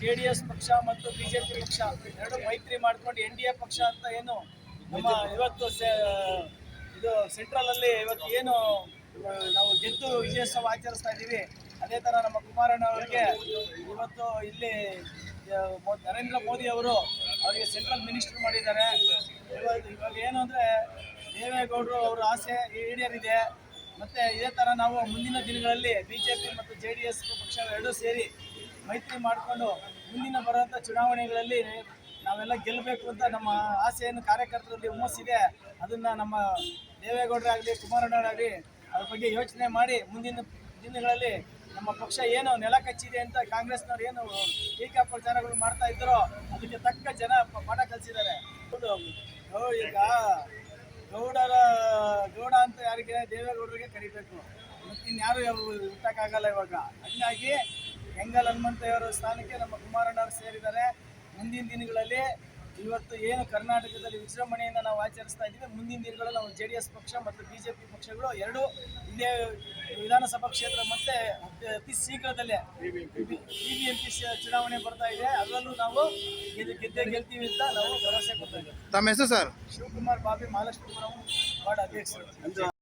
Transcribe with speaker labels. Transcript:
Speaker 1: J D S ಪಕ್ಷ ಮತ್ತು BJP ಪಕ್ಷ ಎರಡು ಮೈತ್ರಿ ಮಾಡ್ಕೊಂಡು ಎನ್ ಡಿ ಎ ಪಕ್ಷ ಅಂತ ಏನು ನಮ್ಮ ಇವತ್ತು ಇದು ಸೆಂಟ್ರಲ್ ಅಲ್ಲಿ ಇವತ್ತು ಏನು ನಾವು ಗೆದ್ದು ವಿಜಯೋತ್ಸವ ಆಚರಿಸ್ತಾ ಇದ್ದೀವಿ. ಅದೇ ತರ ನಮ್ಮ ಕುಮಾರಣ್ಣ ಅವರಿಗೆ ಇವತ್ತು ಇಲ್ಲಿ ನರೇಂದ್ರ ಮೋದಿ ಅವರು ಅವರಿಗೆ ಸೆಂಟ್ರಲ್ ಮಿನಿಸ್ಟರ್ ಮಾಡಿದ್ದಾರೆ. ಇವತ್ತು ಇವಾಗ ಏನು ಅಂದ್ರೆ ದೇವೇಗೌಡರು ಅವರ ಆಸೆ ಈಡೇರಿದೆ. ಮತ್ತೆ ಇದೇ ತರ ನಾವು ಮುಂದಿನ ದಿನಗಳಲ್ಲಿ ಬಿಜೆಪಿ ಮತ್ತು ಜೆ ಡಿ ಎಸ್ ಪಕ್ಷ ಎರಡೂ ಸೇರಿ ಮೈತ್ರಿ ಮಾಡಿಕೊಂಡು ಮುಂದಿನ ಬರುವಂಥ ಚುನಾವಣೆಗಳಲ್ಲಿ ನಾವೆಲ್ಲ ಗೆಲ್ಲಬೇಕು ಅಂತ ನಮ್ಮ ಆಸೆಯನ್ನು ಕಾರ್ಯಕರ್ತರಲ್ಲಿ ಹುಮ್ಮಸ್ಸಿದೆ ಅದನ್ನು ನಮ್ಮ ದೇವೇಗೌಡರಾಗಲಿ, ಕುಮಾರಣ್ಣರಾಗಲಿ ಅದ್ರ ಬಗ್ಗೆ ಯೋಚನೆ ಮಾಡಿ ಮುಂದಿನ ದಿನಗಳಲ್ಲಿ ನಮ್ಮ ಪಕ್ಷ ಏನು ನೆಲ ಕಚ್ಚಿದೆ ಅಂತ ಕಾಂಗ್ರೆಸ್ನವ್ರು ಏನು ಟೀಕಾ ಪ್ರಚಾರಗಳು ಮಾಡ್ತಾ ಇದ್ದರೋ ಅದಕ್ಕೆ ತಕ್ಕ ಜನ ಪಾಠ ಕಲಿಸಿದ್ದಾರೆ. ಈಗ ಗೌಡರ, ಗೌಡ ಅಂತ ಯಾರಿಗೆ ದೇವೇಗೌಡರಿಗೆ ಕರಿಬೇಕು. ಮತ್ತಿನ್ಯಾರು ಯಾರು ಹುಟ್ಟಕ್ಕಾಗಲ್ಲ ಇವಾಗ. ಹಂಗಾಗಿ ಹೆಂಗಲ್ ಹನುಮಂತಯ್ಯವರ ಸ್ಥಾನಕ್ಕೆ ನಮ್ಮ ಕುಮಾರಣ್ಣವರು ಸೇರಿದ್ದಾರೆ. ಮುಂದಿನ ದಿನಗಳಲ್ಲಿ ಇವತ್ತು ಏನು ಕರ್ನಾಟಕದಲ್ಲಿ ವಿಜೃಂಭಣೆಯಿಂದ ನಾವು ಆಚರಿಸ್ತಾ ಇದ್ದೀವಿ ಮುಂದಿನ ದಿನಗಳಲ್ಲಿ ನಾವು ಜೆ ಡಿ ಎಸ್ ಪಕ್ಷ ಮತ್ತು ಬಿ ಜೆ ಪಿ ಪಕ್ಷಗಳು ಎರಡು ಇದೇ ವಿಧಾನಸಭಾ ಕ್ಷೇತ್ರ ಮತ್ತೆ ಅತಿ- ಶೀಘ್ರದಲ್ಲೇ ಬಿ ಬಿ ಎಂ ಪಿ ಚುನಾವಣೆ ಬರ್ತಾ ಇದೆ. ಅದರಲ್ಲೂ ನಾವು ಗೆದ್ದು ಗೆದ್ದೇ ಗೆಲ್ತೀವಿ ಅಂತ ನಾವು ಭರವಸೆ ಕೊಡ್ತಾ ಇದ್ದೀವಿ.
Speaker 2: ತಮ್ಮ ಹೆಸರು sir?
Speaker 1: Shivakumar Bobby Mahalakshmipuram ward ಅಧ್ಯಕ್ಷರು.